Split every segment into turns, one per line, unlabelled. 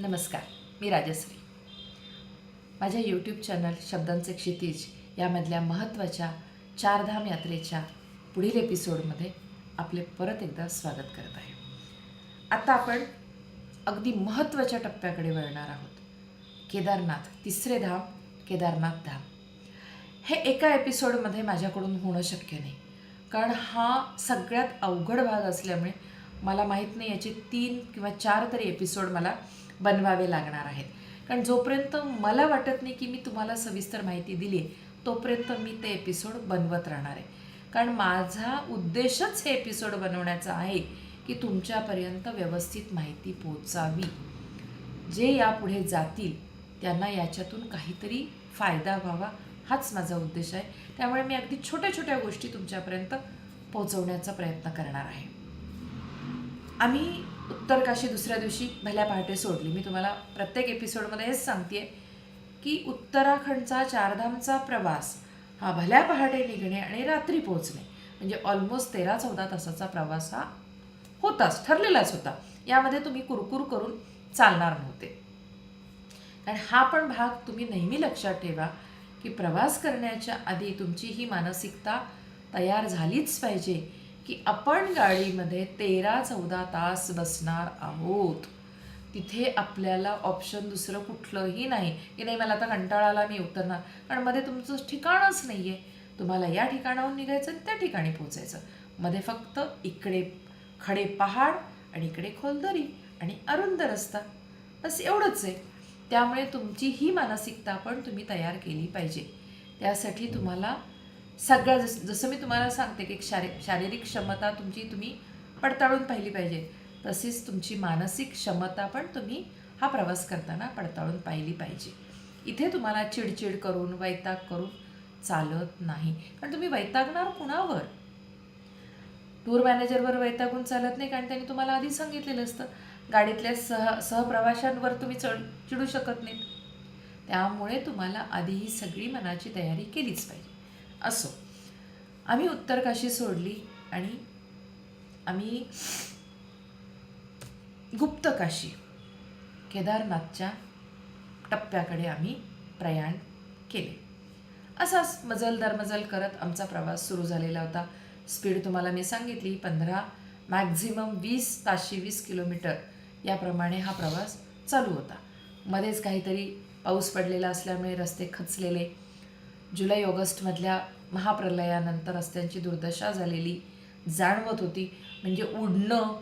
नमस्कार मी राजश्री. माझ्या YouTube channel शब्दांचे क्षितिज यामधल्या महत्त्वाच्या चारधाम यात्रेच्या पुढील एपिसोडमध्ये आपले परत एकदा स्वागत करत आहे. आता आपण अगदी महत्त्वाच्या टप्प्याकडे वळणार आहोत. केदारनाथ तिसरे धाम केदारनाथ धाम. हे एका एपिसोडमध्ये माझ्याकडून होणं शक्य नाही. कारण हा सगळ्यात अवघड भाग असल्यामुळे मला माहीत नाही याचे तीन किंवा चार तरी एपिसोड मला बनवावे लागणार आहेत. कारण जोपर्यंत मला वाटत नाही की मी तुम्हाला सविस्तर माहिती दिली आहे तोपर्यंत मी ते एपिसोड बनवत राहणार आहे. कारण माझा उद्देशच हे एपिसोड बनवण्याचा आहे की तुमच्यापर्यंत व्यवस्थित माहिती पोचावी जे यापुढे जातील त्यांना याच्यातून काहीतरी फायदा व्हावा हाच माझा उद्देश आहे. त्यामुळे मी अगदी छोट्या छोट्या गोष्टी तुमच्यापर्यंत पोहोचवण्याचा प्रयत्न करणार आहे. आम्ही उत्तरकाशी दुसऱ्या दिवशी भल्या पहाटे सोडली. मी तुम्हाला प्रत्येक एपिसोडमध्ये हेच सांगते की उत्तराखंडचा चारधामचा प्रवास हा भल्या पहाटे निघणे आणि रात्री पोहोचणे म्हणजे ऑलमोस्ट तेरा चौदा तासाचा प्रवास हा होताच ठरलेलाच होता. यामध्ये तुम्ही कुरकुर करून चालणार नव्हते. कारण हा पण भाग तुम्ही नेहमी लक्षात ठेवा की प्रवास करण्याच्या आधी तुमची ही मानसिकता तयार झालीच पाहिजे. की आपण गाडीमध्ये तेरा चौदा तास बसणार आहोत. तिथे आपल्याला ऑप्शन दुसरं कुठलंही नाही. की नाही मला आता कंटाळा आला मी उतरणार. कारण मध्ये तुमचं ठिकाणच नाही आहे तुम्हाला या ठिकाणाहून निघायचं आणि त्या ठिकाणी पोचायचं मध्ये फक्त इकडे खडे पहाड आणि इकडे खोलदरी आणि अरुंद रस्ता. बस एवढंच आहे. त्यामुळे तुमची ही मानसिकता पण तुम्ही तयार केली पाहिजे. त्यासाठी तुम्हाला सगळं जस जसं मी तुम्हाला सांगते की शारी शारीरिक क्षमता तुमची तुम्ही पडताळून पाहिली पाहिजे. तशीच तुमची मानसिक क्षमता पण तुम्ही हा प्रवास करताना पडताळून पाहिली पाहिजे. इथे तुम्हाला चिडचिड करून वैताग करून चालत नाही. कारण तुम्ही वैतागणार कुणावर? टूर मॅनेजरवर वैतागून चालत नाही कारण त्यांनी तुम्हाला आधी सांगितलेलं असतं. गाडीतल्या सह सहप्रवाशांवर तुम्ही चढ चिडू शकत नाहीत. त्यामुळे तुम्हाला आधी ही सगळी मनाची तयारी केलीच पाहिजे. असो. आम्ही उत्तरकाशी सोडली आणि आम्ही गुप्तकाशी केदारनाथच्या टप्प्याकडे आम्ही प्रयाण केले. असाच मजल दरमजल करत आमचा प्रवास सुरू झालेला होता. स्पीड तुम्हाला मी सांगितली पंधरा मॅक्झिमम वीस ताशी वीस किलोमीटर याप्रमाणे हा प्रवास चालू होता. मध्येच काहीतरी पाऊस पडलेला असल्यामुळे रस्ते खचलेले. जुलै ऑगस्टमधल्या महाप्रलयानंतर रस्त्यांची दुर्दशा झालेली जाणवत होती. म्हणजे उडणं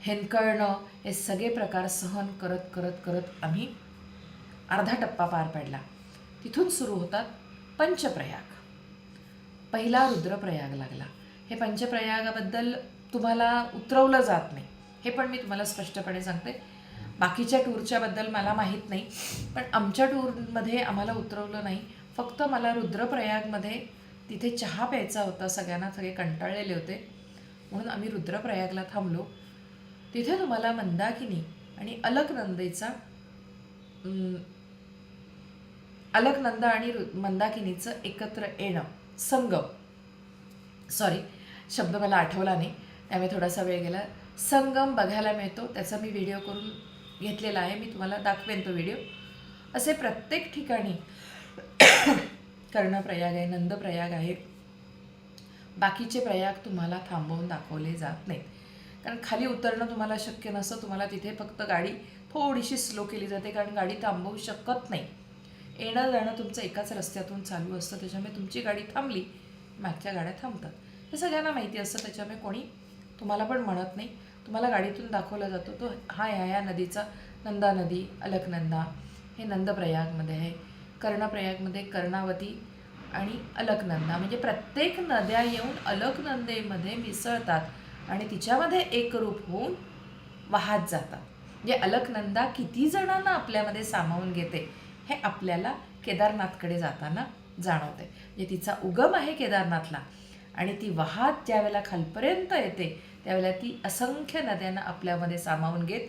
हेनकळणं हे सगळे प्रकार सहन करत करत करत आम्ही अर्धा टप्पा पार पाडला. तिथून सुरू होतात पंचप्रयाग. पहिला रुद्रप्रयाग लागला. हे पंचप्रयागाबद्दल तुम्हाला उतरवलं जात नाही. हे पण मी तुम्हाला स्पष्टपणे सांगते. बाकीच्या टूरच्याबद्दल मला माहीत नाही. पण आमच्या टूरमध्ये आम्हाला उतरवलं नाही. फक्त मला रुद्रप्रयागमध्ये तिथे चहा प्यायचा होता सगळ्यांना सगळे कंटाळलेले होते. म्हणून आम्ही रुद्रप्रयागला थांबलो. तिथे तुम्हाला मंदाकिनी आणि अलकनंदेचा अं, अलकनंदा आणि रु- मंदाकिनीचं एकत्र येणं संगम. सॉरी शब्द मला आठवला नाही. त्यामुळे थोडासा वेळ गेला. संगम बघायला मिळतो. त्याचा मी व्हिडिओ करून घेतलेला आहे. मी तुम्हाला दाखवेन तो व्हिडिओ असे प्रत्येक ठिकाणी कर्णप्रयाग आहे नंदप्रयाग आहे. बाकीचे प्रयाग तुम्हाला थांबवून दाखवले जात नाहीत. कारण खाली उतरणं तुम्हाला शक्य नसतं तुम्हाला तिथे फक्त गाडी थोडीशी स्लो केली जाते कारण गाडी थांबवू शकत नाही. येणं जाणं तुमचं एकाच रस्त्यातून चालू असतं त्याच्यामुळे तुमची गाडी थांबली मागच्या गाड्या थांबतात. हे सगळ्यांना माहिती असतं त्याच्यामुळे कोणी तुम्हाला पण म्हणत नाही. तुम्हाला गाडीतून दाखवला जातो तो हा ह्या ह्या नदीचा नंदा नदी अलकनंदा हे नंदप्रयागमध्ये आहे. कर्णप्रयागमध्ये कर्णावती आणि अलकनंदा. म्हणजे प्रत्येक नद्या येऊन अलकनंदेमध्ये मिसळतात आणि तिच्यामध्ये एकरूप होऊन वाहत जातात. म्हणजे अलकनंदा किती जणांना आपल्यामध्ये सामावून घेते हे आपल्याला केदारनाथकडे जाताना जाणवते. म्हणजे तिचा उगम आहे केदारनाथला आणि ती वाहत ज्यावेळेला खालपर्यंत येते त्यावेळेला ती असंख्य नद्यांना आपल्यामध्ये सामावून घेत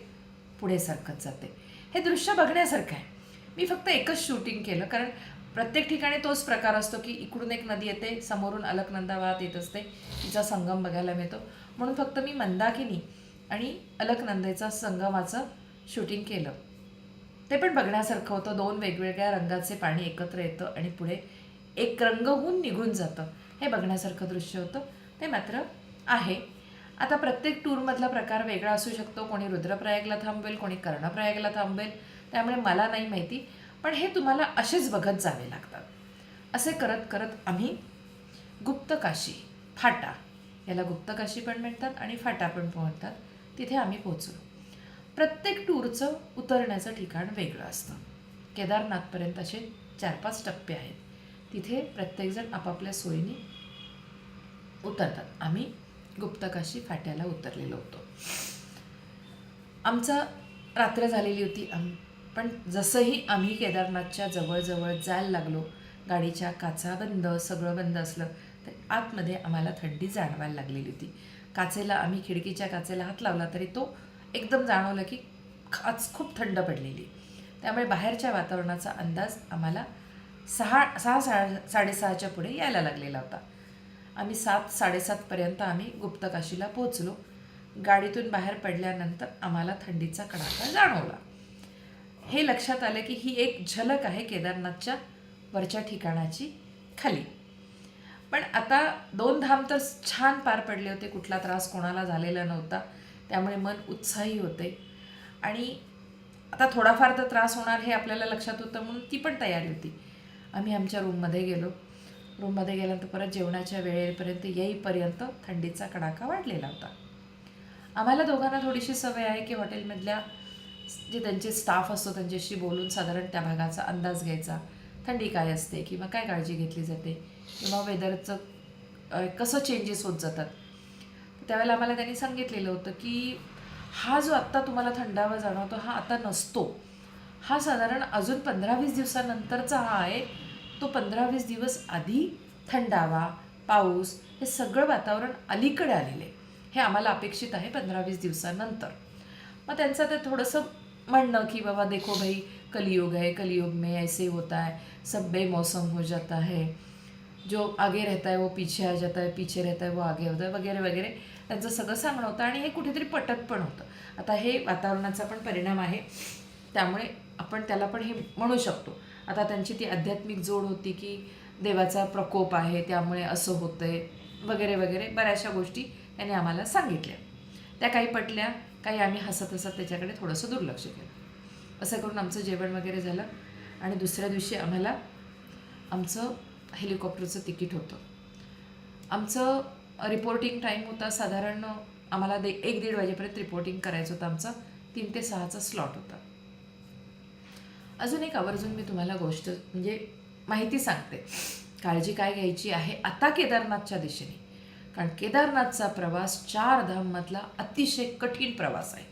पुढे सरकत जाते. हे दृश्य बघण्यासारखं आहे. मी फक्त एकच शूटिंग केलं. कारण प्रत्येक ठिकाणी तोच प्रकार असतो की इकडून एक नदी येते समोरून अलकनंदा वाहत येत असते. तिचा संगम बघायला मिळतो. म्हणून फक्त मी मंदाकिनी आणि अलकनंदेचा संगमाचं शूटिंग केलं. ते पण बघण्यासारखं होतं. दोन वेगवेगळ्या रंगाचे पाणी एकत्र येतं आणि पुढे एक रंग होऊन निघून जातं. हे बघण्यासारखं दृश्य होतं. ते मात्र आहे. आता प्रत्येक टूरमधला प्रकार वेगळा असू शकतो. कोणी रुद्रप्रयागला थांबवेल कोणी कर्णप्रयागला थांबवेल. त्यामुळे मला नाही माहिती पण हे तुम्हाला असेच बघत जावे लागतात. असे करत करत आम्ही गुप्तकाशी फाटा याला गुप्तकाशी पण म्हणतात आणि फाटा पण म्हणतात तिथे आम्ही पोहोचलो. प्रत्येक टूरचं उतरण्याचं ठिकाण वेगळं असतं. केदारनाथपर्यंत असे चार पाच टप्पे आहेत. तिथे प्रत्येकजण आपापल्या सोयीने उतरतात. आम्ही गुप्तकाशी फाट्याला उतरलेलो होतो. आमचा रात्र झालेली होती आम पण जसंही आम्ही केदारनाथच्या जवळजवळ जायला लागलो गाडीच्या काचा बंद सगळं बंद असलं तर आतमध्ये आम्हाला थंडी जाणवायला लागलेली होती. काचेला आम्ही खिडकीच्या काचेला हात लावला तरी तो एकदम जाणवलं की काच खूप थंड पडलेली. त्यामुळे बाहेरच्या वातावरणाचा अंदाज आम्हाला सहा सहा सा साडेसहाच्या पुढे यायला लागलेला होता. आम्ही सात साडेसातपर्यंत आम्ही गुप्तकाशीला पोहोचलो. गाडीतून बाहेर पडल्यानंतर आम्हाला थंडीचा कडाका जाणवला. हे लक्षात आलं की ही एक झलक आहे केदारनाथच्या वरच्या ठिकाणाची खाली. पण आता दोन धाम तर छान पार पडले होते कुठला त्रास कोणाला झालेला नव्हता त्यामुळे मन उत्साही होते. आणि आता थोडाफार तर त्रास होणार हे आपल्याला लक्षात होतं म्हणून ती पण तयारी होती. आम्ही आमच्या रूममध्ये गेलो. रूममध्ये गेल्यानंतर परत जेवणाच्या वेळेपर्यंत येईपर्यंत थंडीचा कडाका वाढलेला होता. आम्हाला दोघांना थोडीशी सवय आहे की हॉटेलमधल्या जे त्यांचे स्टाफ असतो त्यांच्याशी बोलून साधारण त्या भागाचा अंदाज घ्यायचा. थंडी काय असते किंवा काय काळजी घेतली जाते किंवा वेदरचं कसं चेंजेस होत जातात. त्यावेळेला आम्हाला त्यांनी सांगितलेलं होतं की हा जो आत्ता तुम्हाला थंडावा जाणवतो हा आता नसतो. हा साधारण अजून पंधरा वीस दिवसानंतरचा हा आहे. तो पंधरा वीस दिवस आधी थंडावा पाऊस हे सगळं वातावरण अलीकडे आलेलं आहे. हे आम्हाला अपेक्षित आहे पंधरा वीस दिवसानंतर. मग त्यांचं ते थोडंसं म्हणणं की बाबा देखो भाई कलयुग है कलयुग में ऐसे होता है सब बेमौसम हो जाता है जो आगे रहता है वो पीछे आ जाता है पीछे रहता है वो आगे होता है वगैरे वगैरे. त्यांचं सगळं सांगणं होतं आणि हे कुठेतरी पटत पण होतं. आता हे वातावरणाचा पण परिणाम आहे. त्यामुळे आपण त्याला पण हे म्हणू शकतो. आता त्यांची ती आध्यात्मिक जोड होती की देवाचा प्रकोप आहे त्यामुळे असं होतं आहे वगैरे वगैरे. बऱ्याचशा गोष्टी त्यांनी आम्हाला सांगितल्या. त्या काही पटल्या. काही आम्ही हसत हसत त्याच्याकडे थोडंसं दुर्लक्ष केलं. असं करून आमचं जेवण वगैरे झालं आणि दुसऱ्या दिवशी आम्हाला आमचं हेलिकॉप्टरचं तिकीट होतं. आमचं रिपोर्टिंग टाईम होता साधारण आम्हाला दे एक दीड वाजेपर्यंत रिपोर्टिंग करायचं होतं आमचं. तीन ते सहाचा स्लॉट होता. अजून एक आवर्जून मी तुम्हाला गोष्ट म्हणजे माहिती सांगते. काळजी काय घ्यायची आहे? आता केदारनाथच्या दिशेने. कारण केदारनाथचा प्रवास चार धाममधला अतिशय कठीण प्रवास आहे.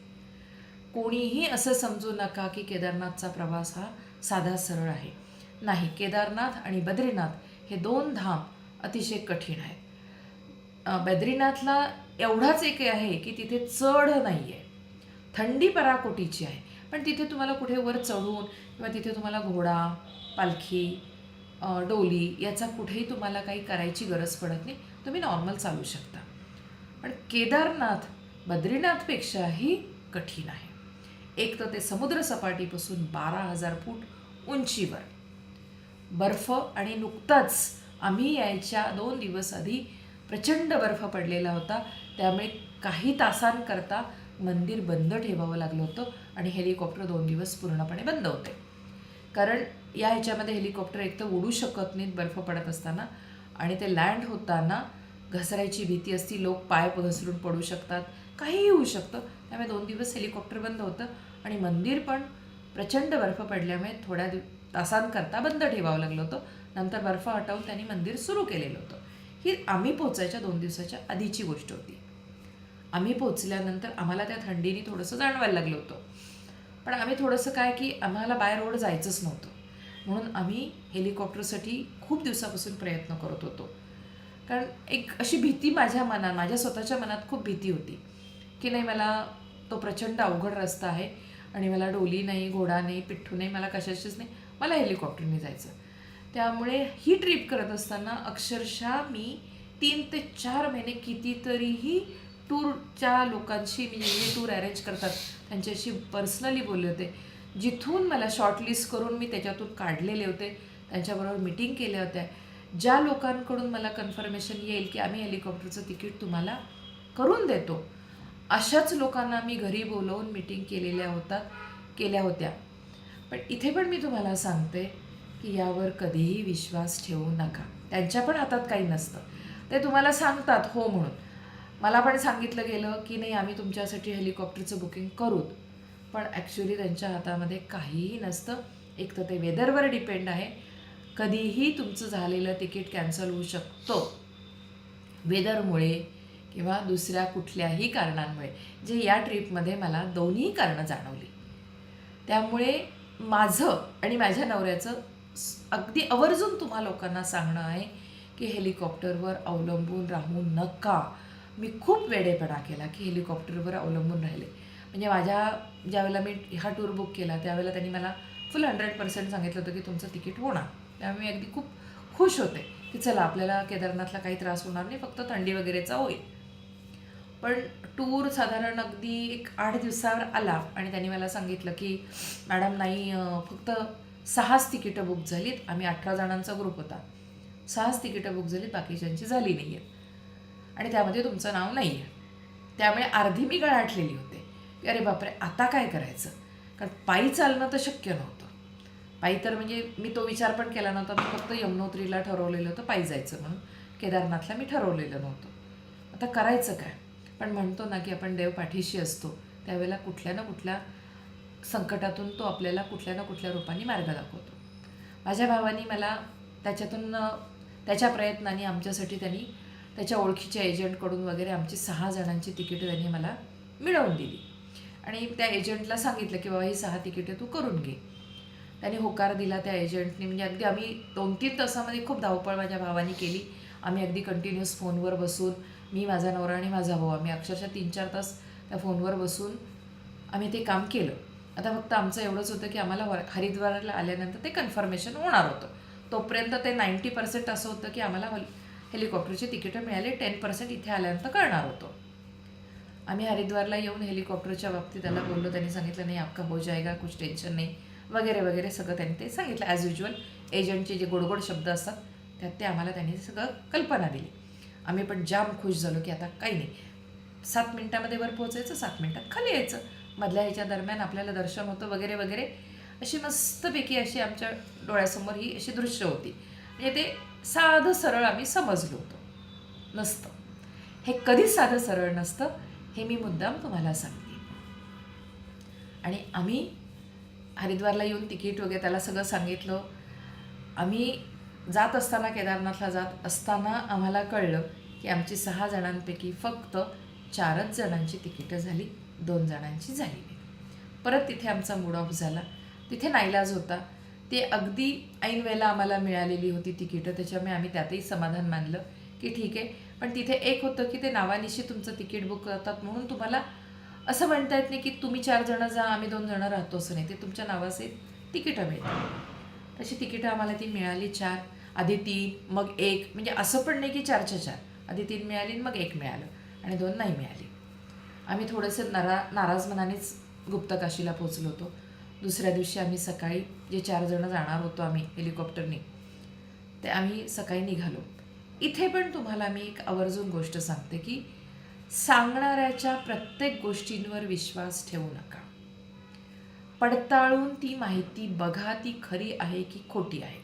कोणीही असं समजू नका की केदारनाथचा प्रवास हा साधा सरळ आहे. नाही केदारनाथ आणि बद्रीनाथ हे दोन धाम अतिशय कठीण आहेत. बद्रीनाथला एवढाच एक आहे की तिथे चढ नाही आहे थंडी पराकोटीची आहे पण तिथे तुम्हाला कुठे वर चढून किंवा तिथे तुम्हाला घोडा पालखी डोली याचा कुठेही तुम्हाला काही करायची गरज पडत नाही. तुम्ही नॉर्मल चालू शकता. पण केदारनाथ बद्रीनाथपेक्षाही कठीण आहे. एक तर ते समुद्र सपाटीपासून बारा हजार फूट उंचीवर. बर्फ आणि नुकताच आम्ही यायच्या दोन दिवस आधी प्रचंड बर्फ पडलेला होता. त्यामुळे काही तासांकरता मंदिर बंद ठेवावं लागलं होतं आणि हेलिकॉप्टर दोन दिवस पूर्णपणे बंद होते. कारण या ह्याच्यामध्ये हेलिकॉप्टर एक तर उडू शकत नाहीत बर्फ पडत असताना आणि ते लँड होताना घसरायची भीती असती लोक पाय घसरून पडू शकतात काहीही होऊ शकतं. त्यामुळे दोन दिवस हेलिकॉप्टर बंद होतं आणि मंदिर पण प्रचंड बर्फ पडल्यामुळे थोड्या दिव तासांकरता बंद ठेवावं लागलं होतं. नंतर बर्फ हटवून त्यांनी मंदिर सुरू केलेलं होतं. ही आम्ही पोचायच्या दोन दिवसाच्या आधीची गोष्ट होती. आम्ही पोचल्यानंतर आम्हाला त्या थंडीने थोडंसं जाणवायला लागलं होतं. पण आम्ही थोडंसं काय की आम्हाला बाय रोड जायचंच नव्हतं. म्हणून आम्ही हेलिकॉप्टरसाठी खूप दिवसापासून प्रयत्न करत होतो. कारण एक अशी भीती माझ्या मनात माझ्या स्वतःच्या मनात खूप भीती होती की नाही मला तो प्रचंड अवघड रस्ता आहे आणि मला डोली नाही घोडा नाही पिठ्ठू नाही मला कशाचीच नाही मला हेलिकॉप्टरने जायचं. त्यामुळे ही ट्रिप करत असताना अक्षरशः मी तीन ते चार महिने कितीतरीही टूरच्या लोकांशी म्हणजे जे टूर अरेंज करतात त्यांच्याशी पर्सनली बोलले होते. जिथून मला शॉर्टलिस्ट करून मी त्याच्यातून काढलेले होते त्यांच्याबरोबर मिटिंग केल्या होत्या. ज्या लोकांकडून मला कन्फर्मेशन येईल की आम्ही हेलिकॉप्टरचं तिकीट तुम्हाला करून देतो अशाच लोकांना मी घरी बोलवून मिटिंग केलेल्या होतात केल्या होत्या. पण इथे पण मी तुम्हाला सांगते की यावर कधीही विश्वास ठेवू नका. त्यांच्या पण हातात काही नसतं. ते तुम्हाला सांगतात हो म्हणून. मला पण सांगितलं गेलं की नाही आम्ही तुमच्यासाठी हेलिकॉप्टरचं बुकिंग करूत पण ॲक्च्युली त्यांच्या हातामध्ये काहीही नसतं. एक तर ते वेदरवर डिपेंड आहे. कधीही तुमचं झालेलं तिकीट कॅन्सल होऊ शकतं. वेदरमुळे किंवा दुसऱ्या कुठल्याही कारणांमुळे. जे या ट्रिपमध्ये मला दोन्ही कारणं जाणवली. त्यामुळे माझं आणि माझ्या नवऱ्याचं अगदी आवर्जून तुम्हा लोकांना सांगणं आहे की हेलिकॉप्टरवर अवलंबून राहू नका. मी खूप वेडेपणा केला की हेलिकॉप्टरवर अवलंबून राहिले. म्हणजे माझ्या ज्यावेळेला मी हा टूर बुक केला त्यावेळेला त्यांनी मला फुल हंड्रेड पर्सेंट सांगितलं होतं की तुमचं तिकीट होणार. त्यामुळे मी अगदी खूप खुश होते की चला आपल्याला केदारनाथला काही त्रास होणार नाही फक्त थंडी वगैरेचा होईल. पण टूर साधारण अगदी एक आठ दिवसावर आला आणि त्यांनी मला सांगितलं की मॅडम नाही फक्त सहाच तिकीटं बुक झालीत. आम्ही अठरा जणांचा ग्रुप होता. सहाच तिकीटं बुक झालीत बाकीच्यांची झाली नाही आहेत आणि त्यामध्ये तुमचं नाव नाही आहे त्यामुळे अर्धी मी गळाटलेली होते. की अरे बापरे आता काय करायचं? कारण पायी चालणं तर शक्य नव्हतं. पायी तर म्हणजे मी तो विचार पण केला नव्हता मी फक्त यमुनोत्रीला ठरवलेलं होतं पायी जायचं म्हणून. केदारनाथला मी ठरवलेलं नव्हतं. आता करायचं काय? पण म्हणतो ना की आपण देव पाठीशी असतो त्यावेळेला कुठल्या ना कुठल्या संकटातून तो आपल्याला कुठल्या ना कुठल्या रूपाने मार्ग दाखवतो. माझ्या भावानी मला त्याच्यातून त्याच्या प्रयत्नाने आमच्यासाठी त्यांनी त्याच्या ओळखीच्या एजंटकडून वगैरे आमची सहा जणांची तिकीटं त्यांनी मला मिळवून दिली. आणि त्या एजंटला सांगितलं की बाबा ही सहा तिकिटे तू करून घे. त्याने होकार दिला त्या एजंटने म्हणजे अगदी आम्ही दोन तीन तासामध्ये खूप धावपळ माझ्या भावाने केली. आम्ही अगदी कंटिन्युअस फोनवर बसून मी माझा नवरा आणि माझा भाऊ आम्ही अक्षरशः तीन चार तास त्या फोनवर बसून आम्ही ते काम केलं. आता फक्त आमचं एवढंच होतं की आम्हाला वर हरिद्वारला आल्यानंतर ते कन्फर्मेशन होणार होतं. तोपर्यंत ते नाईंटी पर्सेंट असं होतं की आम्हाला हेलिकॉप्टरची तिकीटं मिळाली टेन पर्सेंट इथे आल्यानंतर कळणार होतं. आम्ही हरिद्वारला येऊन हेलिकॉप्टरच्या बाबतीत त्याला बोललो त्यांनी सांगितलं नाही आपका हो जाएगा कुछ टेन्शन नाही. वगैरे वगैरे सगळं त्यांनी ते सांगितलं ॲज युजल एजंटचे जे गोडगोड शब्द असतात त्यात ते आम्हाला त्यांनी सगळं कल्पना दिली. आम्ही पण जाम खुश झालो की आता काही नाही. सात मिनटामध्ये वर पोहोचायचं सात मिनटात खाली यायचं. मधल्या ह्याच्या दरम्यान आपल्याला दर्शन होतं वगैरे वगैरे. अशी मस्तपैकी अशी आमच्या डोळ्यासमोर ही अशी दृश्य होती. म्हणजे ते साधं सरळ आम्ही समजलो होतो. नसतं. हे कधीच साधं सरळ नसतं. हे मी मुद्दाम तुम्हाला सांगते. आणि आम्ही हरिद्वारला येऊन तिकीट वगैरे त्याला सगळं सांगितलं. आम्ही जात असताना केदारनाथला जात असताना आम्हाला कळलं की आमची सहा जणांपैकी फक्त चारच जणांची तिकीटं झाली दोन जणांची झाली परत तिथे आमचा मूड ऑफ झाला. तिथे नाईलाज होता. ते अगदी ऐन वेळेला आम्हाला मिळालेली होती तिकीटं त्याच्यामुळे आम्ही त्यातही समाधान मानलं की ठीक आहे पण तिथे एक होतं की ते नावानिशी तुमचं तिकीट बुक करतात म्हणून तुम्हाला असं म्हणता येत नाही की तुम्ही चार जणं जा आम्ही दोन जणं राहतो असं नाही. ते तुमच्या नावाचे तिकीटं मिळतात. तशी तिकीटं आम्हाला ती मिळाली चार आधी तीन मग एक. म्हणजे असं पण नाही की चारच्या चार. आधी तीन मिळाली आणि मग एक मिळालं आणि दोन नाही मिळाली. आम्ही थोडंसं नारा नाराज मनानेच गुप्तकाशीला पोचलो होतो. दुसऱ्या दिवशी आम्ही सकाळी जे चार जणं जाणार होतो आम्ही हेलिकॉप्टरने ते आम्ही सकाळी निघालो. इथे पण तुम्हाला मी एक आवर्जून गोष्ट सांगते की सांगणाऱ्याच्या प्रत्येक गोष्टींवर विश्वास ठेवू नका. पडताळून ती माहिती बघा ती खरी आहे की खोटी आहे.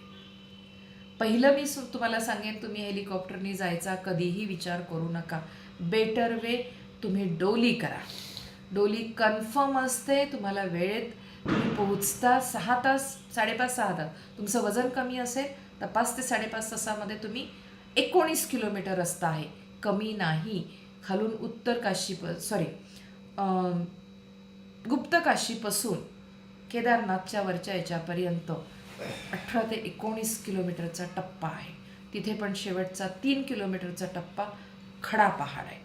पहिलं मी तुम्हाला सांगेन तुम्ही हेलिकॉप्टरने जायचा कधीही विचार करू नका. बेटर वे तुम्ही डोली करा. डोली कन्फर्म असते तुम्हाला वेळेत तुम्ही पोहोचता सहा तास साडेपाच सहा तास. तुमचं वजन कमी असेल तर पाच ते साडेपाच तासामध्ये तुम्ही एकोणीस किलोमीटर रस्ता आहे. कमी नाही. खालून उत्तर काशी प सॉरी गुप्त काशीपासून केदारनाथच्या वरच्या याच्यापर्यंत अठरा ते एकोणीस किलोमीटरचा टप्पा आहे. तिथे पण शेवटचा तीन किलोमीटरचा टप्पा खडा पहाड आहे.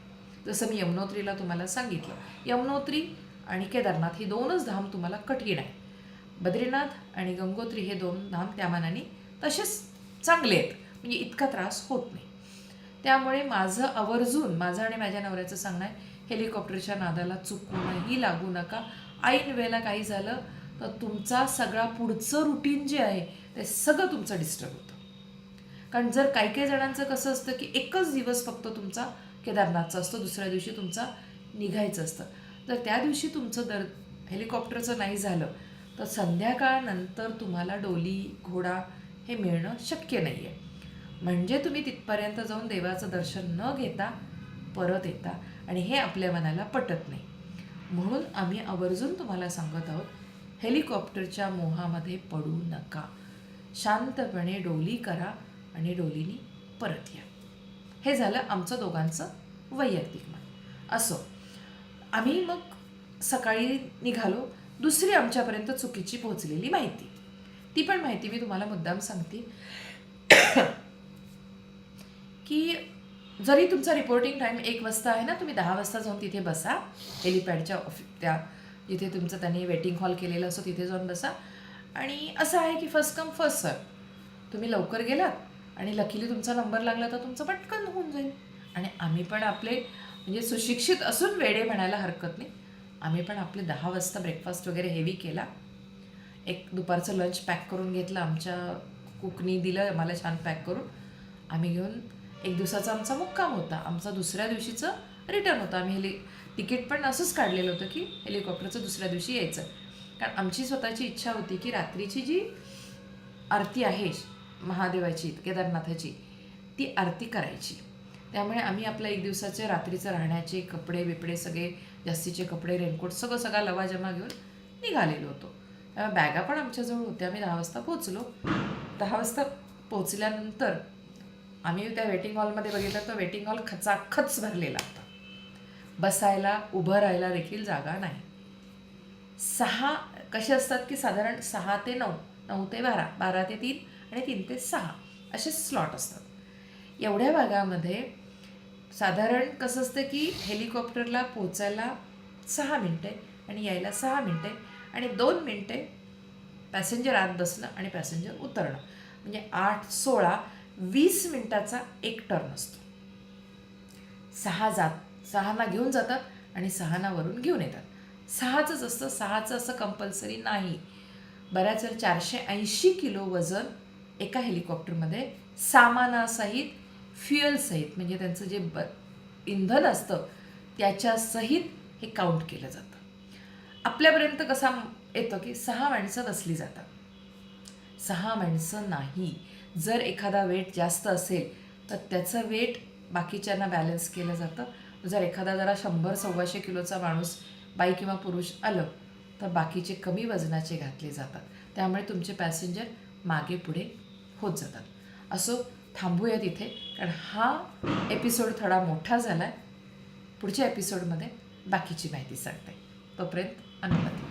जसं मी यमुनोत्रीला तुम्हाला सांगितलं. यमुनोत्री आणि केदारनाथ ही दोनच धाम तुम्हाला कठीण आहे. बद्रीनाथ आणि गंगोत्री हे दोन धाम त्या मानाने तसेच चांगले आहेत. म्हणजे इतका त्रास होत नाही. त्यामुळे माझं आवर्जून माझं आणि माझ्या नवऱ्याचं सांगणं आहे हेलिकॉप्टरच्या नादाला चुकूनही लागू नका. ऐन वेळेला काही झालं तर तुमचा सगळा पुढचं रुटीन जे आहे ते सगळं तुमचं डिस्टर्ब होतं. कारण जर काही काही जणांचं कसं असतं की एकच दिवस फक्त तुमचा केदारनाथचा असतो दुसऱ्या दिवशी तुमचा निघायचं असतं. तर त्या दिवशी तुमचं दर हेलिकॉप्टरचं नाही झालं तर संध्याकाळनंतर तुम्हाला डोली घोडा हे मिळणं शक्य नाही आहे म्हणजे तुम्ही तिथपर्यंत जाऊन देवाचं दर्शन न घेता परत येता आणि हे आपल्या मनाला पटत नाही. म्हणून आम्ही आवर्जून तुम्हाला सांगत आहोत हेलिकॉप्टरच्या मोहामध्ये पडू नका. शांतपणे डोली करा आणि डोलीनी परत या. हे झालं आमचं दोघांचं वैयक्तिक मत असो आम्ही मग सकाळी निघालो. दुसरी आमच्यापर्यंत चुकीची पोहोचलेली माहिती. ती पण माहिती मी तुम्हाला मुद्दाम सांगते. की जरी तुमचा रिपोर्टिंग टाईम एक वाजता आहे ना तुम्ही दहा वाजता जाऊन तिथे बसा. हेलिपॅडच्या ऑफि त्या जिथे तुमचं त्यांनी वेटिंग हॉल केलेलं असो तिथे जाऊन बसा. आणि असं आहे की फर्स्ट कम फर्स्ट सर तुम्ही लवकर गेलात आणि लकीली तुमचा नंबर लागला तर तुमचं पटकन होऊन जाईल. आणि आम्ही पण आपले म्हणजे सुशिक्षित असून वेडे म्हणायला हरकत नाही. आम्ही पण आपले दहा वाजता ब्रेकफास्ट वगैरे हेवी केला. एक दुपारचं लंच पॅक करून घेतलं. आमच्या कुकनी दिलं आम्हाला छान पॅक करून. आम्ही घेऊन एक दिवसाचा आमचा मुक्काम होता. आमचा दुसऱ्या दिवशीचं रिटर्न होतं. आम्ही हेली तिकीट पण असंच काढलेलं होतं की हेलिकॉप्टरचं दुसऱ्या दिवशी यायचं. कारण आमची स्वतःची इच्छा होती की रात्रीची जी आरती आहे महादेवाची केदारनाथाची ती आरती करायची. त्यामुळे आम्ही आपल्या एक दिवसाचे रात्रीचं राहण्याचे कपडे बिपडे सगळे जास्तीचे कपडे रेनकोट सगळं सगळा लवाजमा घेऊन निघालेलो होतो. त्यामुळे बॅगा पण आमच्याजवळ होत्या. आम्ही दहा वाजता पोहोचलो. दहा वाजता पोहोचल्यानंतर आम्ही त्या वेटिंग हॉलमध्ये बघितलं तर वेटिंग हॉल खचाखच भरलेला होता. बसायला उभं राहायला देखील जागा नाही. सहा कसे असतात की साधारण सहा ते नऊ नऊ ते बारा बारा ते तीन आणि तीन ते सहा असे स्लॉट असतात. एवढ्या भागामध्ये साधारण कसं असतं की हेलिकॉप्टरला पोचायला सहा मिनटे आणि यायला सहा मिनटे आणि दोन मिनटे पॅसेंजर आत बसणं आणि पॅसेंजर उतरणं. म्हणजे आठ सोळा वीस मिनटाचा एक टर्न असतो. सहा जात सहाना घेऊन जातात आणि सहानावरून घेऊन येतात. सहाचंच असतं सहाचं असं कंपल्सरी नाही. बऱ्याच वेळ चारशे ऐंशी किलो वजन एका हेलिकॉप्टरमध्ये सामानासहित फ्युएलसहित म्हणजे त्यांचं जे ब इंधन असतं त्याच्यासहित हे काउंट केलं जातं. आपल्यापर्यंत कसा येतो की सहा माणसं बसली जातात. सहा माणसं नाही. जर एखादा वेट जास्त असेल तर त्याचं वेट बाकीच्यांना बॅलन्स केलं जातं. जर एखादा जरा शंभर सव्वाशे किलोचा माणूस बाई किंवा पुरुष आलं तर बाकीचे कमी वजनाचे घातले जातात. त्यामुळे तुमचे पॅसेंजर मागे पुढे होत जातात. असो थांबूया तिथे कारण हा एपिसोड थोडा मोठा झाला आहे पुढच्या एपिसोडमध्ये बाकीची माहिती सांगते. तोपर्यंत अनुमती.